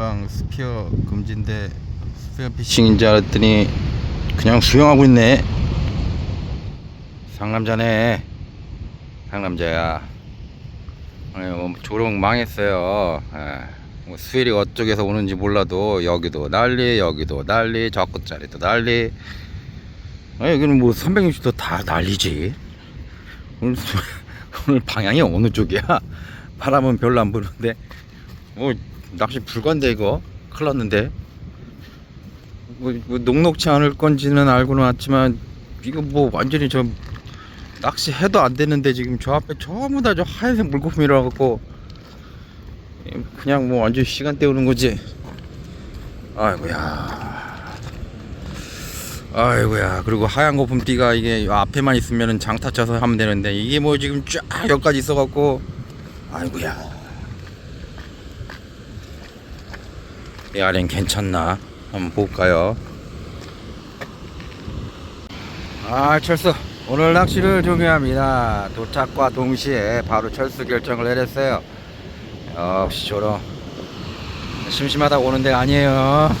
전방 스피어 금지인데 스피어 피싱인 줄 알았더니 그냥 수영하고 있네. 상남자네. 상남자야. 아니 뭐 조롱 망했어요. 예. 뭐 수일이 어쪽에서 오는지 몰라도 여기도 난리 여기도 난리 저 끝자리도 난리. 아 여기는 뭐 360도 다 난리지. 오늘, 수- 오늘 방향이 어느 쪽이야? 바람은 별로 안 부는데. 뭐 낚시 불가인데 이거? 큰일 났는데. 뭐, 뭐 녹록치 않을 건지는 알고는 왔지만 이거 뭐 완전히 저 낚시 해도 안 되는데 지금 저 앞에 전부 다 저 하얀색 물거품이라 갖고 그냥 뭐 완전 시간 때우는 거지. 아이고야. 아이고야. 그리고 하얀 거품띠가 이게 요 앞에만 있으면은 장타 쳐서 하면 되는데 이게 뭐 지금 쫙 여기까지 있어 갖고 아이고야 이 아래는 괜찮나? 한번 볼까요? 아 철수. 오늘 낚시를 종료합니다. 도착과 동시에 바로 철수 결정을 내렸어요. 역시 저런 심심하다고 오는 데가 아니에요.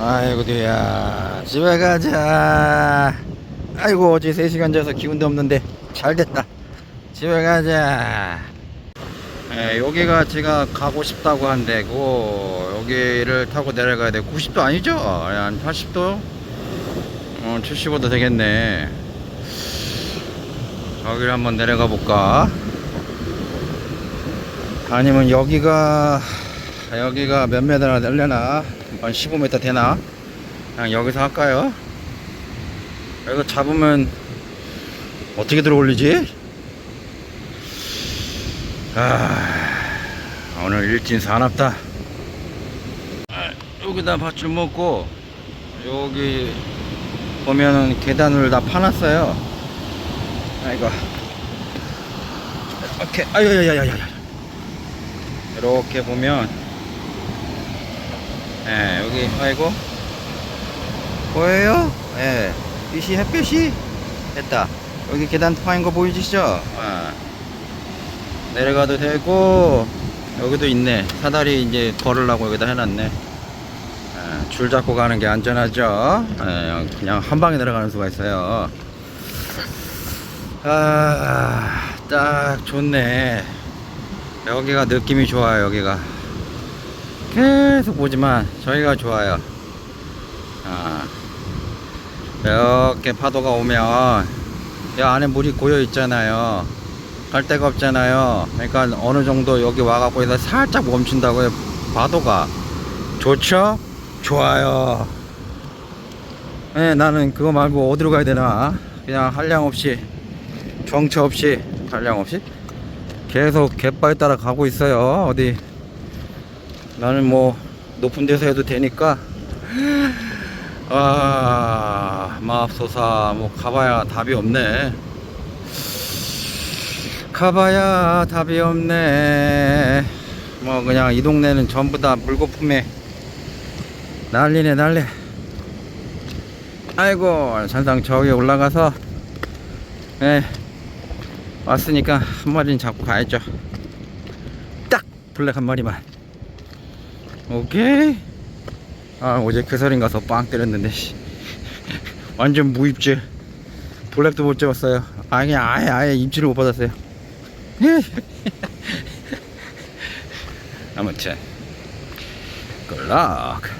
아이고 뒤야. 집에 가자. 아이고 어제 3시간 자서 기운도 없는데 잘 됐다. 집에 가자 예, 여기가 제가 가고 싶다고 한 데고 여기를 타고 내려가야 돼 90도 아니죠? 예, 한 80도? 어, 75도 되겠네 여기를 한번 내려가 볼까? 아니면 여기가 여기가 몇 메다나 되려나? 한 15m 되나? 그냥 여기서 할까요? 여기서 잡으면 어떻게 들어올리지? 아, 오늘 일진 사납다. 아, 여기다 밧줄 먹고 여기 보면은 계단을 다 파놨어요. 아이고. 이렇게 아야야야야야. 이렇게 보면 예, 여기 아이고 보여요? 예. 빛이 햇빛이 됐다. 여기 계단 파인 거 보이시죠? 예. 내려가도 되고 여기도 있네. 사다리 이제 걸으려고 여기다 해놨네. 아, 줄 잡고 가는 게 안전하죠? 예, 그냥 한 방에 내려가는 수가 있어요. 아 딱 좋네. 여기가 느낌이 좋아요 여기가. 계속 보지만 저희가 좋아요. 아, 이렇게 파도가 오면 이 안에 물이 고여 있잖아요 갈 데가 없잖아요. 그러니까 어느 정도 여기 와갖고 해서 살짝 멈춘다고요. 파도가 좋죠? 좋아요. 네, 나는 그거 말고 어디로 가야 되나? 그냥 한량 없이 정처 없이 한량 없이 계속 갯바에 따라 가고 있어요. 어디 나는 뭐 높은 데서 해도 되니까 아 마법소사 뭐 가봐야 답이 없네. 가봐야 답이 없네. 뭐 그냥 이 동네는 전부 다 물거품에 난리네 난리. 아이고 산상 저기 올라가서 예 왔으니까 한 마리는 잡고 가야죠. 딱 블랙 한 마리만. 오케이. 아 어제 그설인 가서 빵 때렸는데 씨. 완전 무입질. 블랙도 못 잡았어요. 아니 아예 아예 입질을 못 받았어요. 아무튼 꿀락